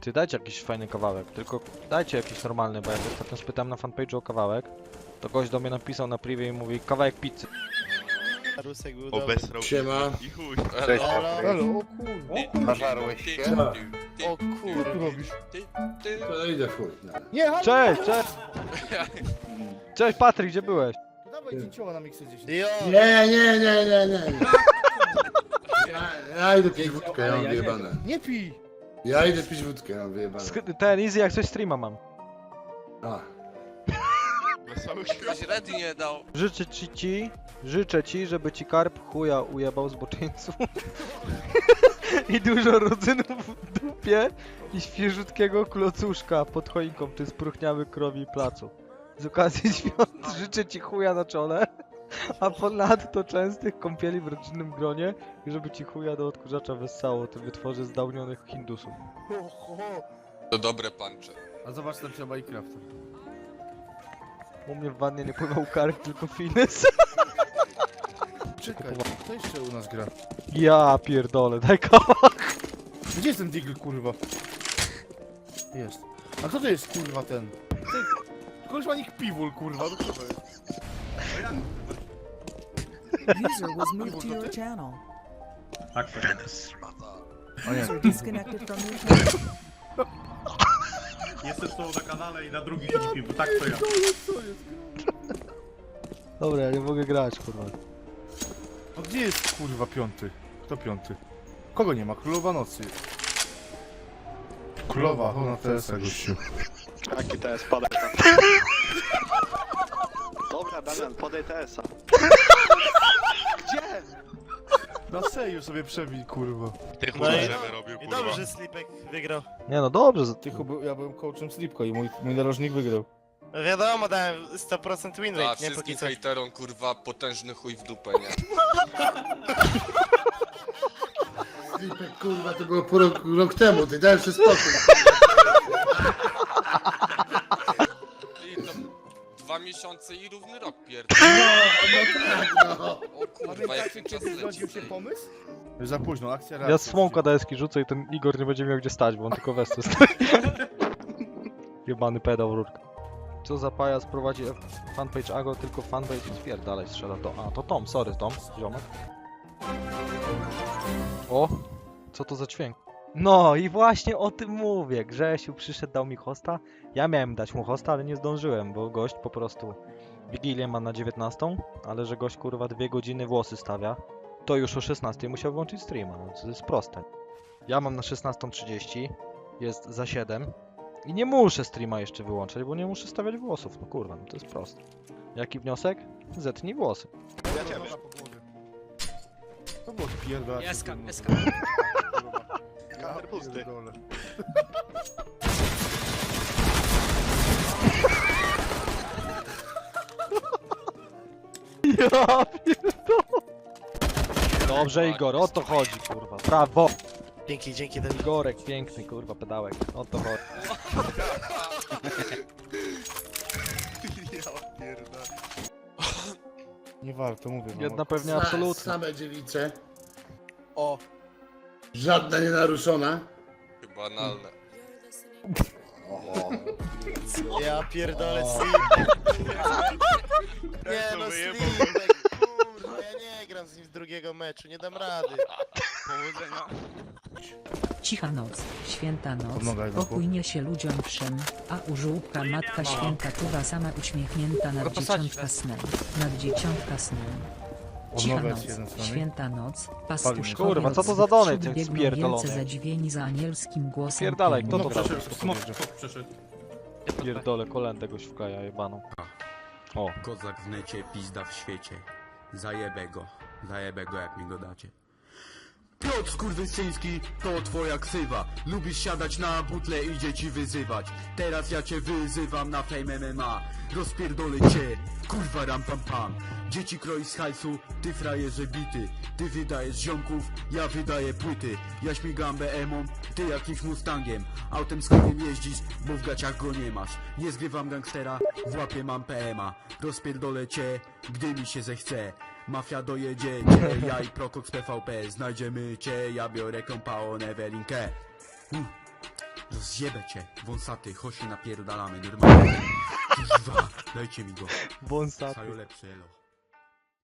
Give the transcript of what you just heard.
Ty dajcie jakiś fajny kawałek, tylko dajcie jakiś normalny, bo jak ostatnio spytałem na fanpage'u o kawałek, to gość do mnie napisał na privie i mówi kawałek pizzy. Rusek był dobry. Obesrał Siema. i chuj. Cześć. Halo? Halo, o kurwa. Nażarłeś się? O Co ty kurwa. robisz? To idę w chuj. no. Nie, halo! Cześć, cześć! Cześć Patryk, gdzie byłeś? Dawaj dzięcioła na miksy 10. Jo, Nie, nie, nie, nie, nie. Ja, ja idę pić wódkę, ja mam wyjebane. Nie pij! Ja idę pić wódkę, mam wyjebane. Sk- ten Easy jak coś streama mam. A, Wesoły śmiech. Ktoś ready nie dał. Życzę ci, ci, życzę ci, żeby ci karp chuja ujebał z boczyńców. I dużo rodzynów w dupie i świeżutkiego klocuszka pod choinką czy spruchniały krowi placu. Z okazji świąt życzę ci chuja na czole, a ponadto częstych kąpieli w rodzinnym gronie i żeby ci chuja do odkurzacza wessało tym wytworze zdawnionych hindusów. To dobre pancze. A zobacz tam się Minecrafta. U mnie w wannie nie pływał karp, tylko fines. Czekaj, kto jeszcze u nas gra? Ja pierdolę, daj kawałek. Gdzie jest ten Diggle, kurwa? Jest. A kto to jest, kurwa, ten? Ty, koleś ma nick Piwul, kurwa, no kto to jest? User was moved to your channel. O nie. User disconnected from your channel. Jestem z tobą na kanale i na drugim filmie, bo tak to ja. Dobra, ja nie mogę grać, kurwa. A gdzie jest, kurwa, piąty? Kto piąty? Kogo nie ma? Królowa Nocy. Królowa, ona TS-a, gościu. Jaki TS? Podaj tam. Dobra, Damian, podaj TS-a. Gdzie? Na seju sobie przebij, kurwa. Ty No i- żeby robił, I kurwa. dobrze, że Slipek wygrał. Nie no, dobrze, z- Tylko był, ja byłem coachem Slipko i mój, mój narożnik wygrał. No Wiadomo, dałem 100% win A rate, nie? Póki wszystkim co. hejterom kurwa potężny chuj w dupę, nie? Flipek, kurwa, to było pół roku, rok temu, ty dałem sobie spokój. Miesiące i równy rok pierdol. No, no tak, no. O kurwa, jak ten czas leci. pomysł? Za późno, akcja Ja reakcja. słomka do eski rzucę i ten Igor nie będzie miał gdzie stać, bo on tylko wesce stoi. Jebany pedał rurka. Co za pajac prowadzi fanpage Ago, tylko fanpage spierdalaj strzela to. A, to Tom, sorry Tom, ziomek. O, co to za dźwięk? No i właśnie o tym mówię. Grzesiu przyszedł, dał mi hosta. Ja miałem dać mu hosta, ale nie zdążyłem, bo gość po prostu Wigilię ma na 19, ale że gość kurwa dwie godziny włosy stawia, to już o 16 musiał włączyć streama, no to jest proste. Ja mam na 16.30, jest za 7 i nie muszę streama jeszcze wyłączać, bo nie muszę stawiać włosów, no kurwa, no to jest proste. Jaki wniosek? Zetnij włosy. Ja ciebie. To było pierdolę. Eska, eska. Pusty. Ja pierdolę. Dobrze Igor, o to chodzi kurwa, brawo! Dzięki, dzięki, Dawid. Igorek, piękny kurwa pedałek, o to chodzi. Ja pierdolę. Nie warto, mówię wam. Jedna pewnie Sa- absolutnie. Same dziewicze, O, żadna nie naruszona. Chyba analne. O, ja pierdolę Slipek. Nie no. Slipek, kurwa, ja nie gram z nim z drugiego meczu, nie dam rady. Powodzenia. Cicha noc, święta noc, Pomagaj, no, pokój niesie ludziom wszem, a u żółbka matka święta czuwa sama uśmiechnięta nad dzieciątka snem, nad dzieciątka snem. Cicha noc, święta noc, Kurwa, pastuszkowie co to za ten biegną spierdolony? zadziwieni za anielskim głosem. Spierdalaj, kto to Smok grał? przeszedł, smok, przeszedł. Pierdolę, kolędę goś wkaja jebaną. O, Kozak w necie, pizda w świecie. Zajebę go, zajebę go jak mi go dacie. Piotr Skurwysyński, to twoja ksywa. Lubisz siadać na butle i dzieci wyzywać. Teraz ja cię wyzywam na Fame MMA. Rozpierdolę cię, kurwa ram pam pam. Dzieci kroi z hajsu, ty frajerze bity. Ty wydajesz ziomków, ja wydaję płyty. Ja śmigam BM-ą, ty jakimś Mustangiem. Autem z jeździsz, bo w gaciach go nie masz. Nie zgrywam gangstera, w łapie mam PMA. Rozpierdolę cię, gdy mi się zechce. Mafia dojedzie cię, ja i Prokok z PVP Znajdziemy cię, ja biorę kompa on Ewelinkę uh. Rozjebę cię, wąsaty, chodź się napierdalamy, normalnie. Kurwa, dajcie mi go. Wąsaty. Sajo lepszy, elo.